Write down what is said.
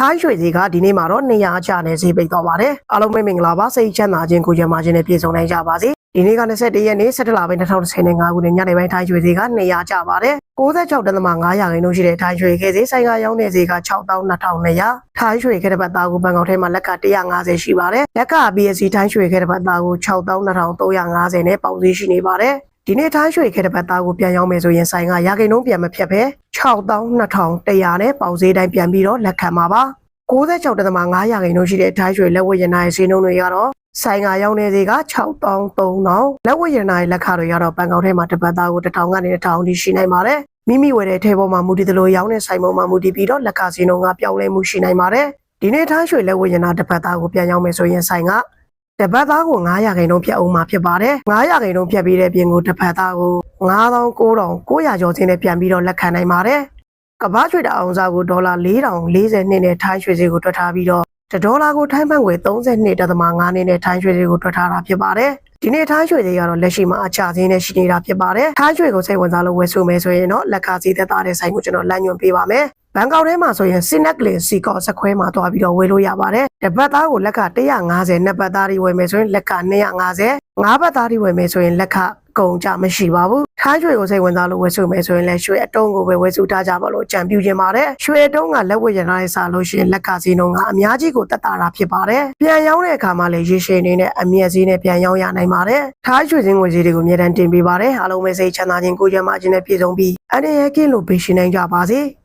ထိုင်းရွှေစီကဒီနေ့မှာတော့နေရာအချနဲ့ဈေးပိတ်သွားပါတယ်အားလုံးပဲမင်္ဂလာပါစိတ်ချမ်းသာခြင်းကိုကြံပါခြင်းနဲ့ပြည့်စုံနိုင်ကြပါစေဒီနေ့က21ရက်နေ့17လပိုင်း2025ခုနှစ်ညနေပိုင်းထိုင်းရွှေစီကနေရာချပါတယ်66.5ရာခိုင်နှုန်းရှိတဲ့ထိုင်းရွှေခဲဈေးဆိုင်ကရောင်းတဲ့ဈေးက62,200ထိုင်းရွှေခဲတစ်ပတ်သားကိုဘန်ကောက်ထဲမှာလက်က150ရှိပါတယ်လက်က BSC ထိုင်းရွှေခဲတစ်ပတ်သားကို62,350နဲ့ပေါက်ဈေးရှိနေပါတယ် ဒီနေ့ထိုင်းရွှေခဲတစ်ပတ်သားကိုပြန်ရောင်းမယ်ဆိုရင်ဆိုင်ကရာခိုင်နှုန်းပြန်မဖြတ်ဘဲ62,100နဲ့ပေါက်ဈေးတိုင်းပြန်ပြီးတော့လက်ခံပါပါ96.5ရာခိုင်နှုန်းရှိတဲ့ထိုင်းရွှေလက်ဝတ်ရနာရဲ့ဈေးနှုန်းတွေကတော့ဆိုင်ကရောင်းနေဈေးက6300လက်ဝတ်ရနာရဲ့လက်ခတွေကတော့ဘန်ကောက်ထဲမှာတစ်ပတ်သားကို1000ကနေ1000ထိရှိနိုင်ပါတယ်မိမိဝယ်တဲ့ထဲပေါ်မှာမူတည်သလိုရောင်းတဲ့ဆိုင်ပေါ်မှာမူတည်ပြီးတော့လက်ကဈေးနှုန်းကပြောင်းလဲမှုရှိနိုင်ပါတယ်ဒီနေ့ထိုင်းရွှေလက်ဝတ်ရနာတစ်ပတ်သားကိုပြန်ရောင်းမယ်ဆိုရင်ဆိုင်က တပတ်သားကို900ခိုင်နှုန်းဖြတ်အောင်မှာဖြစ်ပါတယ်900ခိုင်နှုန်းဖြတ်ပြီးတဲ့ပြင်ကိုတစ်ပတ်သားကို9900ကျော်ချင်းနဲ့ပြန်ပြီးတော့လက်ခံနိုင်ပါတယ်ကမ္ဘာရွှေတအောင်စားကိုဒေါ်လာ4040နှစ်နဲ့ထိုင်းရွှေဈေးကိုတွက်ထားပြီးတော့တစ်ဒေါ်လာကိုထိုင်းဘတ်ငွေ32.5နဲ့နဲ့ထိုင်းရွှေဈေးကိုတွက်ထားတာဖြစ်ပါတယ်။ဒီနေ့ထိုင်းရွှေဈေးကတော့လက်ရှိမှာအချဈေးနဲ့ရှိနေတာဖြစ်ပါတယ်။ထိုင်းရွှေကိုစိတ်ဝင်စားလို့ဝယ်ဆိုမယ်ဆိုရင်တော့လက်ကားဈေးသက်သာတဲ့ဆိုင်ကိုကျွန်တော်လမ်းညွှန်ပေးပါမယ်။ ဘန်ကောက်ထဲမှာဆိုရင် Sineclin စီကောစခွဲမှာတွားပြီးတော့ဝယ်လို့ရပါတယ်။တစ်ပတ်သားကိုလက်က150နှစ်ပတ်သားတွေဝယ်မယ်ဆိုရင်လက်က250ငါးပတ်သားတွေဝယ်မယ်ဆိုရင်လက်ခကုန်ကြမရှိပါဘူး။ထိုင်းရွှေကိုစိတ်ဝင်စားလို့ဝယ်ဆိုမယ်ဆိုရင်လည်းရွှေအတုံးကိုပဲဝယ်စုထားကြပါလို့ကြံပြူခြင်းပါတယ်။ရွှေအတုံးကလက်ဝယ်ရထားတဲ့စားလို့ရှိရင်လက်ကစီနှုန်းကအများကြီးကိုတက်တာတာဖြစ်ပါတယ်။ပြန်ရောင်းတဲ့အခါမှာလည်းရေရှည်အနေနဲ့အမြတ်ဈေးနဲ့ပြန်ရောင်းရနိုင်ပါတယ်။ထိုင်းရွှေစင်းငွေဈေးတွေကိုအမြဲတမ်းတင်ပေးပါတယ်။အားလုံးပဲစိတ်ချမ်းသာခြင်းကိုယ်ကျန်းမာခြင်းနဲ့ပြည့်စုံပြီးအနေရကင်းလို့ပေးရှင်နိုင်ကြပါစေ။